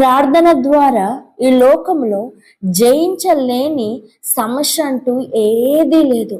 ప్రార్థన ద్వారా ఈ లోకంలో జయించలేని సమస్య అంటూ ఏదీ లేదు.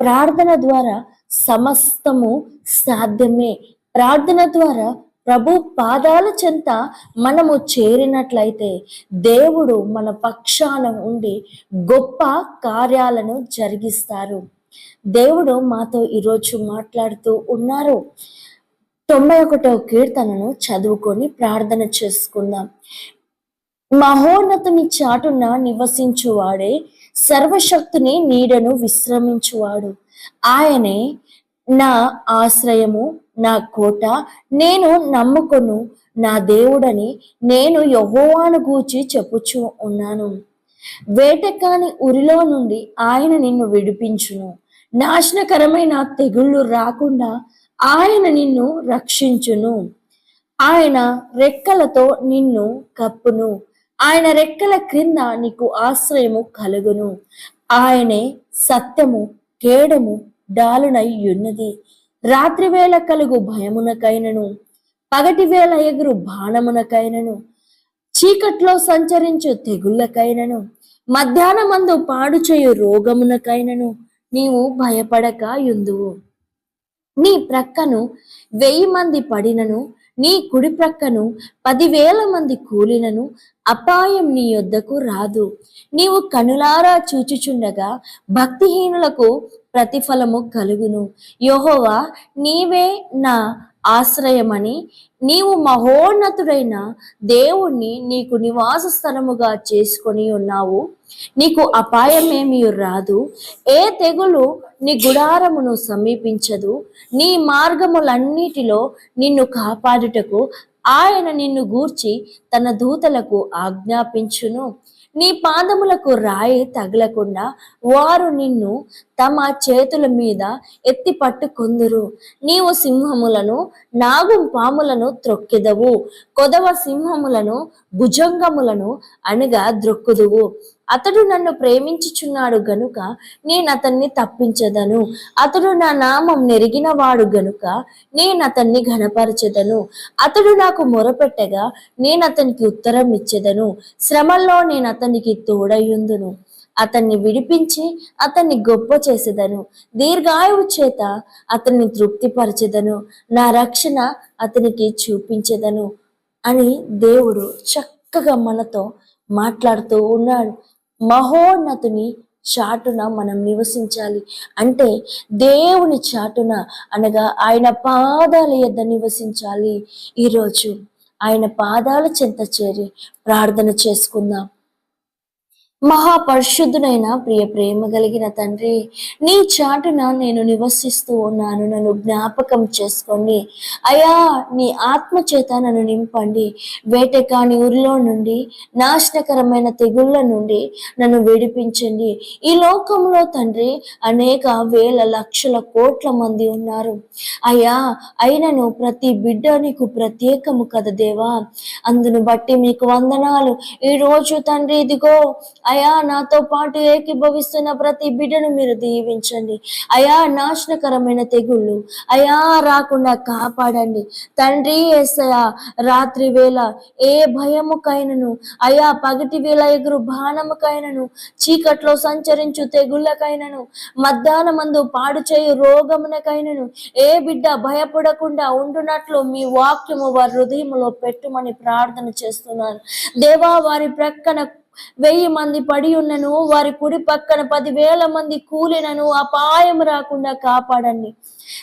ప్రార్థన ద్వారా సమస్తము సాధ్యమే. ప్రార్థన ద్వారా ప్రభు పాదాల చెంత మనము చేరినట్లయితే దేవుడు మన పక్షాన ఉండి గొప్ప కార్యాలను జరిగిస్తారు. దేవుడు మాతో ఈరోజు మాట్లాడుతూ ఉన్నారు. తొంభై ఒకటవ కీర్తనను చదువుకొని ప్రార్థన చేసుకుందాం. మహోన్నతుని చాటున నివసించువాడే సర్వశక్తుని నీడను విశ్రమించువాడు. ఆయనే నా ఆశ్రయము నా కోట నేను నమ్ముకొను నా దేవుడని నేను యహోవాను గూర్చి చెప్పుచూ ఉన్నాను. వేటకాని ఉరిలో నుండి ఆయన నిన్ను విడిపించును. నాశనకరమైన తెగుళ్ళు రాకుండా ఆయన నిన్ను రక్షించును. ఆయన రెక్కలతో నిన్ను కప్పును. ఆయన రెక్కల క్రింద నీకు ఆశ్రయము కలుగును. ఆయనే సత్యము కేడము డాలునై ఉన్నది రాత్రి వేళ కలుగు భయమునకైనను. పగటి వేళ ఎగురు బాణమునకైనను. చీకట్లో సంచరించు తెగుళ్ళకైనను. మధ్యాహ్నమందు పాడు చేయు రోగమునకైనను. నీవు భయపడక ఎందువు నీ ప్రక్కను వెయ్యి మంది పడినను నీ కుడి ప్రక్కను పదివేల మంది కూలినను అపాయం నీ యొద్దకు రాదు. నీవు కనులారా చూచుచుండగా భక్తిహీనులకు ప్రతిఫలము కలుగును. యోహోవా నీవే నా ఆశ్రయమని నీవు మహోన్నతుడైన దేవుణ్ణి నీకు నివాస స్థలముగా చేసుకొని ఉన్నావు. నీకు అపాయమేమీ రాదు. ఏ తెగులు నీ గుడారమును సమీపించదు. నీ మార్గములన్నిటిలో నిన్ను కాపాడుటకు ఆయన నిన్ను గూర్చి తన దూతలకు ఆజ్ఞాపించును. నీ పాదములకు రాయి తగలకుండా వారు నిన్ను తమ చేతుల మీద ఎత్తి పట్టుకొందురు. నీవు సింహములను నాగం పాములను త్రొక్కెదవు. కొదవ సింహములను భుజంగములను అనగా ద్రొక్కుదువు అతడు నన్ను ప్రేమించుచున్నాడు గనుక నేను అతన్ని తప్పించదను. అతడు నా నామం నెరిగిన వాడు గనుక నేను అతన్ని ఘనపరచెదను. అతడు నాకు మొరపెట్టగా నేను అతనికి ఉత్తరం ఇచ్చేదను శ్రమల్లో నేను అతనికి తోడయుందును అతన్ని విడిపించి అతన్ని గొప్ప చేసేదను. దీర్ఘాయువు చేత అతన్ని తృప్తిపరచెదను. నా రక్షణ అతనికి చూపించేదను అని దేవుడు చక్కగా మనతో మాట్లాడుతూ ఉన్నాడు. మహోన్నతుని చాటున మనం నివసించాలి. అంటే దేవుని చాటున అనగా ఆయన పాదాల యొద్ద నివసించాలి. ఈరోజు ఆయన పాదాల చెంత చేరి ప్రార్థన చేసుకుందాం. మహాపరిశుద్ధుడైన ప్రియ ప్రేమ కలిగిన తండ్రి నీ చాటున నేను నివసిస్తూ ఉన్నాను. నన్ను జ్ఞాపకం చేసుకోండి. అయా నీ ఆత్మ చేత నన్ను నింపండి. వేటకాని ఊరిలో నుండి నాశనకరమైన తెగుళ్ళ నుండి నన్ను విడిపించండి. ఈ లోకంలో తండ్రి అనేక వేల లక్షల కోట్ల మంది ఉన్నారు. అయ్యా అయినను ప్రతి బిడ్డ నీకు ప్రత్యేకము కదా దేవా. అందును బట్టి మీకు వందనాలు. ఈ రోజు తండ్రి ఇదిగో అయా నాతో పాటు ఏకీభవిస్తున్న ప్రతి బిడ్డను మీరు దీవించండి. అయా నాశనకరమైన తెగుళ్ళు. అయా రాకుండా కాపాడండి. తండ్రి ఏసయా రాత్రి వేళ ఏ భయముకైనను అయా పగటి వేళ ఎగురు బాణముకైనను చీకట్లో సంచరించు తెగుళ్ళకైనను మధ్యాహ్నమందు పాడు చేయు రోగమునకైనను ఏ బిడ్డ భయపడకుండా ఉండునట్లు మీ వాక్యము వారి హృదయములో పెట్టుమని ప్రార్థన చేస్తున్నాను. దేవా వారి ప్రక్కన వెయ్యి మంది పడి ఉన్నను వారి కుడి పక్కన పదివేల మంది కూలినను అపాయం రాకుండా కాపాడండి.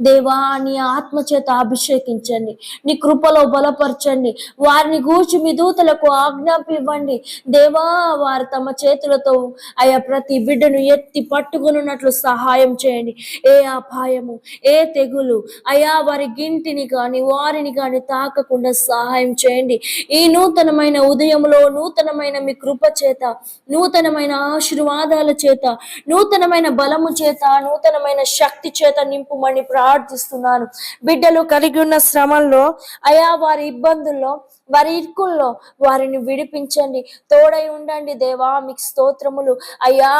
దేవా నీ ఆత్మ చేత అభిషేకించండి. నీ కృపలో బలపరచండి. వారిని గూర్చి మీ దూతలకు ఆజ్ఞాపివ్వండి. దేవా వారు తమ చేతులతో ఆయా ప్రతి బిడ్డను ఎత్తి పట్టుకున్నట్లు సహాయం చేయండి. ఏ అపాయము ఏ తెగులు అయా వారి గింటిని కానీ వారిని కానీ తాకకుండా సహాయం చేయండి. ఈ నూతనమైన ఉదయంలో నూతనమైన మీ కృప చేత నూతనమైన ఆశీర్వాదాల చేత నూతనమైన బలము చేత నూతనమైన శక్తి చేత నింపుమని ప్రార్థిస్తున్నాను. బిడ్డలు కలిగి ఉన్న శ్రమల్లో అయా వారి ఇబ్బందుల్లో వారి ఇరుకుల్లో వారిని విడిపించండి. తోడై ఉండండి దేవా మీకు స్తోత్రములు. అయ్యా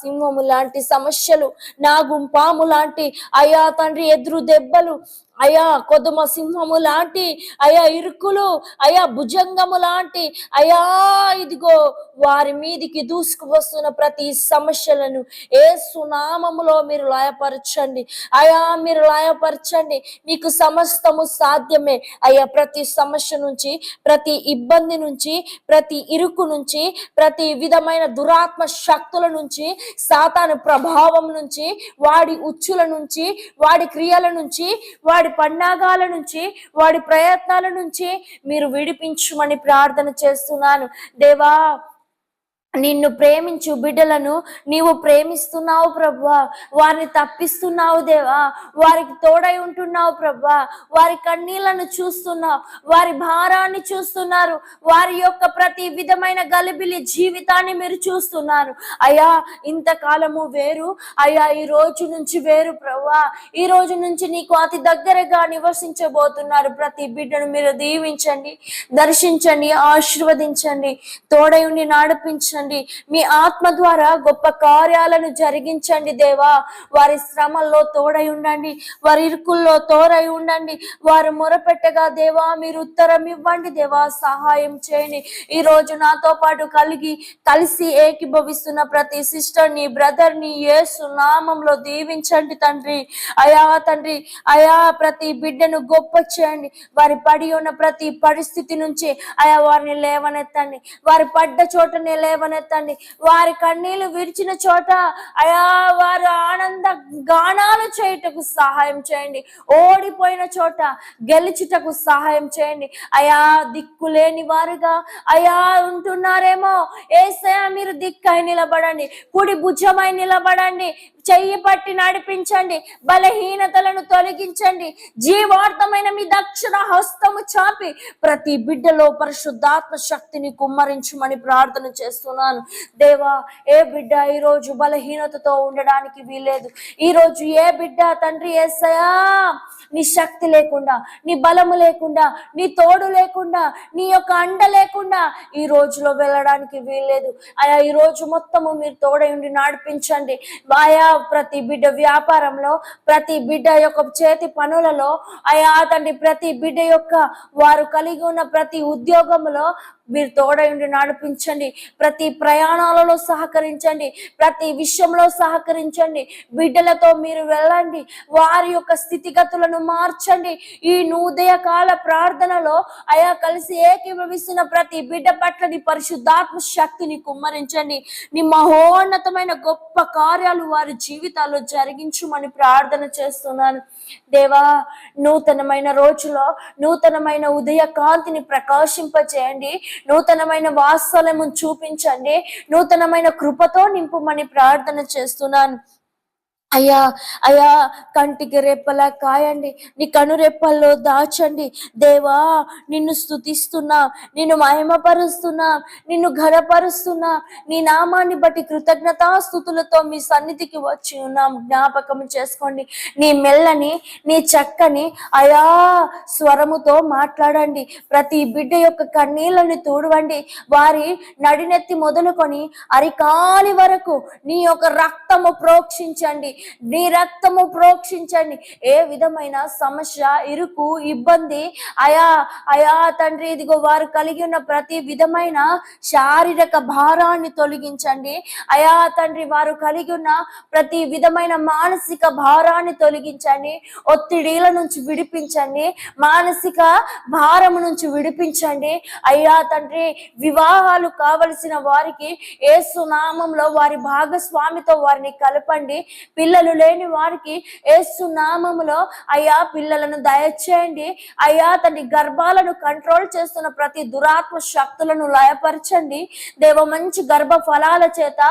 సింహము లాంటి సమస్యలు నా పాము లాంటి అయ్యా తండ్రి ఎదురు దెబ్బలు అయా కొదుమ సింహము లాంటి అయా ఇరుకులు అయా భుజంగము లాంటి అయా ఇదిగో వారి మీదికి దూసుకువస్తున్న ప్రతి సమస్యలను ఏ సునామములో మీరు లయపరచండి. అయా మీరు లయపరచండి. మీకు సమస్తము సాధ్యమే. అయ్యా ప్రతి సమస్య నుంచి ప్రతి ఇబ్బంది నుంచి ప్రతి ఇరుకు నుంచి ప్రతి విధమైన దురాత్మ శక్తుల నుంచి సాతాను ప్రభావం నుంచి వాడి ఉచ్చుల నుంచి వాడి క్రియల నుంచి వాడి పన్నాగాల నుంచి వాడి ప్రయత్నాల నుంచి మీరు విడిపించమని ప్రార్థన చేస్తున్నాను. దేవా నిన్ను ప్రేమించు బిడ్డలను నీవు ప్రేమిస్తున్నావు ప్రభా. వారిని తప్పిస్తున్నావు దేవా. వారికి తోడై ఉంటున్నావు ప్రభా. వారి కన్నీళ్ళను చూస్తున్నావు. వారి భారాన్ని చూస్తున్నారు. వారి యొక్క ప్రతి విధమైన గలిబిలి జీవితాన్ని మీరు చూస్తున్నారు. అయ్యా ఇంతకాలము వేరు. అయ్యా ఈ రోజు నుంచి వేరు ప్రభా. ఈ రోజు నుంచి నీకు అతి దగ్గరగా నివసించబోతున్నారు ప్రతి బిడ్డను మీరు దీవించండి దర్శించండి ఆశీర్వదించండి తోడై ఉండి నడిపించండి. మీ ఆత్మ ద్వారా గొప్ప కార్యాలను జరిగించండి దేవా. వారి శ్రమల్లో తోడై ఉండండి. వారి ఇరుకుల్లో తోడై ఉండండి. వారు మొరపెట్టగా దేవా మీరు ఉత్తరం ఇవ్వండి దేవా. సహాయం చేయండి. ఈ రోజు నాతో పాటు కలిగి కలిసి ఏకీభవిస్తున్న ప్రతి సిస్టర్ని బ్రదర్ని యేసు నామంలో దీవించండి తండ్రి. అయా తండ్రి అయా ప్రతి బిడ్డను గొప్ప చేయండి. వారి పడి ఉన్న ప్రతి పరిస్థితి నుంచి అయా వారిని లేవనెత్తండి. వారి పడ్డ చోటనే లేవనెత్తండి. వారి కన్నీళ్ళు విరిచిన చోట అయా వారు ఆనంద గానాలు చేయుటకు సహాయం చేయండి. ఓడిపోయిన చోట గెలిచుటకు సహాయం చేయండి. అయా దిక్కు లేని వారుగా అయా ఉంటున్నారేమో. ఏసయా మీరు దిక్కై నిలబడండి. కుడి భుజమై నిలబడండి. చెయ్యి పట్టి నడిపించండి బలహీనతలను తొలగించండి జీవార్థమైన మీ దక్షిణ హస్తము చాపి ప్రతి బిడ్డలో పరిశుద్ధాత్మ శక్తిని కుమ్మరించమని ప్రార్థన చేస్తున్నాను. దేవా ఏ బిడ్డ ఈ రోజు బలహీనతతో ఉండడానికి వీలేదు ఈ రోజు ఏ బిడ్డ తండ్రి ఏసయా నీ శక్తి లేకుండా నీ బలము లేకుండా నీ తోడు లేకుండా నీ యొక్క అండ లేకుండా ఈ రోజులో వెళ్ళడానికి వీల్లేదు. ఆయా ఈ రోజు మొత్తము మీరు తోడై ఉండి నడిపించండి. ఆయా ప్రతి బిడ్డ వ్యాపారంలో ప్రతి బిడ్డ యొక్క చేతి పనులలో ఆయా తండ్రి ప్రతి బిడ్డ యొక్క వారు కలిగి ఉన్న ప్రతి ఉద్యోగంలో మీరు తోడై ఉండి నడిపించండి. ప్రతి ప్రయాణాలలో సహకరించండి. ప్రతి విషయంలో సహకరించండి. బిడ్డలతో మీరు వెళ్ళండి. వారి యొక్క స్థితిగతులను మార్చండి. ఈ నూదయ కాల ప్రార్థనలో అయా కలిసి ఏకీభవిస్తున్న ప్రతి బిడ్డ పట్ల నీ పరిశుద్ధాత్మ శక్తిని కుమ్మరించండి. నీ మహోన్నతమైన గొప్ప కార్యాలు వారి జీవితాల్లో జరిగించుమని ప్రార్థన చేస్తున్నాను. దేవా నూతనమైన రోజులో నూతనమైన ఉదయ కాంతిని ప్రకాశింపచేయండి నూతనమైన వాత్సల్యము చూపించండి. నూతనమైన కృపతో నింపుమని ప్రార్థన చేస్తున్నాను. అయ్యా అయ్యా కంటికి రెప్పలా కాయండి నీ కనురెప్పల్లో దాచండి. దేవా నిన్ను స్థుతిస్తున్నా నిన్ను మహిమపరుస్తున్నా నిన్ను ఘనపరుస్తున్నా నీ నామాన్ని బట్టి కృతజ్ఞతాస్థుతులతో మీ సన్నిధికి వచ్చి ఉన్నాం. జ్ఞాపకం చేసుకోండి. నీ మెల్లని నీ చక్కని అయా స్వరముతో మాట్లాడండి. ప్రతి బిడ్డ యొక్క కన్నీళ్ళని తూడవండి. వారి నడినెత్తి మొదలుకొని అరికాలి వరకు నీ యొక్క రక్తము ప్రోక్షించండి. నీ రక్తము ప్రోక్షించండి. ఏ విధమైన సమస్య ఇరుకు ఇబ్బంది అయా అయా తండ్రి ఇదిగో వారు కలిగి ఉన్న ప్రతి విధమైన శారీరక భారాన్ని తొలగించండి. అయా తండ్రి వారు కలిగి ఉన్న ప్రతి విధమైన మానసిక భారాన్ని తొలగించండి. ఒత్తిడిల నుంచి విడిపించండి. మానసిక భారము నుంచి విడిపించండి. అయ్యా తండ్రి వివాహాలు కావలసిన వారికి ఏ సునామంలో వారి భాగస్వామితో వారిని కలపండి. పిల్లలు లేని వారికి ఏసు నామములో అయ్యా పిల్లలను దయచేయండి. అయ్యా తండ్రి గర్భాలను కంట్రోల్ చేస్తున్న ప్రతి దురాత్మ శక్తులను లయపరచండి. దేవ మంచి గర్భ ఫలాల చేత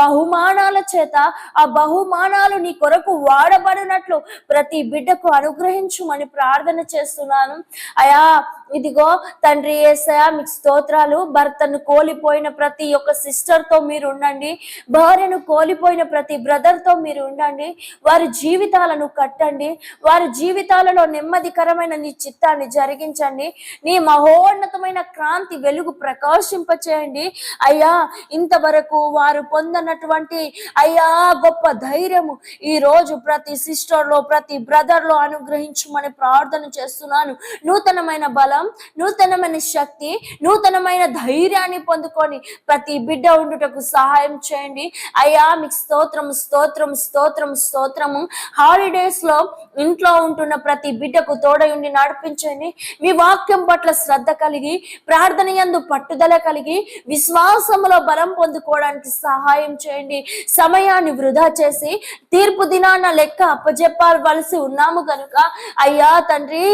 బహుమానాల చేత ఆ బహుమానాలు నీ కొరకు వాడబడినట్లు ప్రతి బిడ్డకు అనుగ్రహించుమని ప్రార్థన చేస్తున్నాను. అయా ఇదిగో తండ్రి ఏసయా మీకు స్తోత్రాలు. భర్తను కోల్పోయిన ప్రతి ఒక్క సిస్టర్తో మీరు ఉండండి. భార్యను కోల్పోయిన ప్రతి బ్రదర్తో మీరు ఉండండి. వారి జీవితాలను కట్టండి. వారి జీవితాలలో నెమ్మదికరమైన నీ చిత్తాన్ని జరిగించండి. నీ మహోన్నతమైన క్రాంతి వెలుగు ప్రకాశింపచేయండి. అయ్యా ఇంతవరకు వారు పొందనటువంటి అయ్యా గొప్ప ధైర్యము ఈ రోజు ప్రతి సిస్టర్లో ప్రతి బ్రదర్లో అనుగ్రహించమని ప్రార్థన చేస్తున్నాను. నూతనమైన బలం నూతనమైన శక్తి నూతనమైన ధైర్యాన్ని పొందుకొని ప్రతి బిడ్డ ఉండుటకు సహాయం చేయండి. అయ్యా మీకు స్తోత్రం స్తోత్రం స్తోత్రం స్తోత్రము. హాలిడేస్లో ఇంట్లో ఉంటున్న ప్రతి బిడ్డకు తోడై ఉండి నడిపించండి. మీ వాక్యం పట్ల శ్రద్ధ కలిగి ప్రార్థన యందు పట్టుదల కలిగి విశ్వాసములో బలం పొందుకోవడానికి సహాయం చేయండి. సమయాన్ని వృధా చేసి తీర్పు దినాన లెక్క అప్పజెప్పవలసి ఉన్నాము కనుక అయ్యా తండ్రి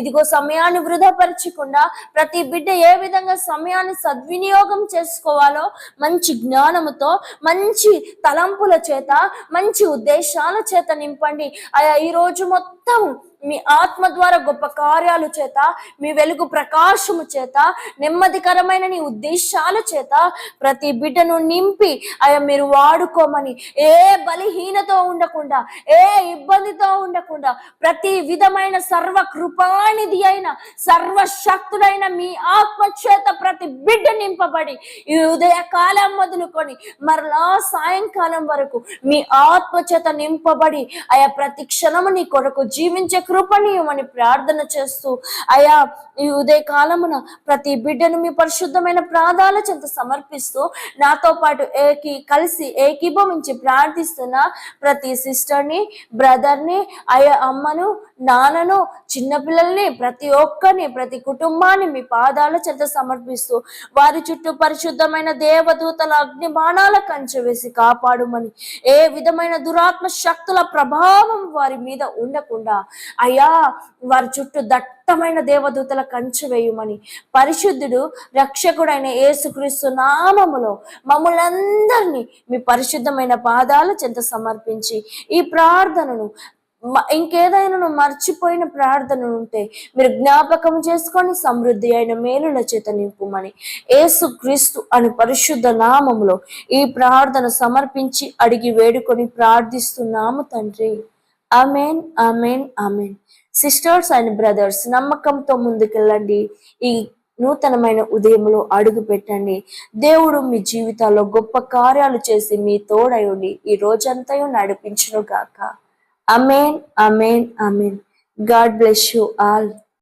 ఇదిగో సమయాన్ని వృధా పరచకుండా ప్రతి బిడ్డ ఏ విధంగా సమయాన్ని సద్వినియోగం చేసుకోవాలో మంచి జ్ఞానముతో మంచి తలంపుల చేత మంచి ఉద్దేశాల చేత నింపండి. అయ్యా ఈ రోజు మొత్తం మీ ఆత్మ ద్వారా గొప్ప కార్యాలు చేత మీ వెలుగు ప్రకాశము చేత నెమ్మదికరమైన నీ ఉద్దేశాల చేత ప్రతి బిడ్డను నింపి అయ్యా మీరు వాడుకోమని ఏ బలహీనతో ఉండకుండా ఏ ఇబ్బందితో ఉండకుండా ప్రతి విధమైన సర్వ కృపానిధి అయిన సర్వశక్తుడైన మీ ఆత్మ చేత ప్రతి బిడ్డ నింపబడి ఈ ఉదయ కాలం మొదలుకొని మరలా సాయంకాలం వరకు మీ ఆత్మ చేత నింపబడి అయా ప్రతి క్షణము నీ కొరకు జీవించే కృపణీయమని ప్రార్థన చేస్తూ అయా ఈ ఉదయ కాలమున ప్రతి బిడ్డను మీ పరిశుద్ధమైన ప్రాధాల చెంత సమర్పిస్తూ నాతో పాటు ఏకీ కలిసి ఏకీభవించి ప్రార్థిస్తున్న ప్రతి సిస్టర్ని బ్రదర్ని అయ్యా అమ్మను నాన్నను చిన్నపిల్లల్ని ప్రతి ఒక్కరిని ప్రతి కుటుంబాన్ని మీ పాదాల చెంత సమర్పిస్తూ వారి చుట్టూ పరిశుద్ధమైన దేవదూతల అగ్ని బాణాల కంచె వేసి కాపాడుమని ఏ విధమైన దురాత్మ శక్తుల ప్రభావం వారి మీద ఉండకుండా అయ్యా వారి చుట్టూ దట్టమైన దేవదూతల కంచె వేయమని. పరిశుద్ధుడు రక్షకుడైన యేసుక్రీస్తు నామములో మమ్మల్ని అందరినీ మీ పరిశుద్ధమైన పాదాల చెంత సమర్పించి ఈ ప్రార్థనను ఇంకేదైనా మర్చిపోయిన ప్రార్థన ఉంటే మీరు జ్ఞాపకం చేసుకొని సమృద్ధి అయిన మేలుల చేత నింపుమని. ఏసు క్రీస్తు అని పరిశుద్ధ నామములో ఈ ప్రార్థన సమర్పించి అడిగి వేడుకొని ప్రార్థిస్తున్నాము తండ్రి. Amen amen amen sisters and brothers నమ్మకంతో ముందుకెళ్ళండి. ఈ నూతనమైన ఉదయంలో అడుగు పెట్టండి. దేవుడు మీ జీవితాల్లో గొప్ప కార్యాలు చేసి మీ తోడయుండి ఈ రోజంతయు నడిపించును గాక amen amen amen God bless you all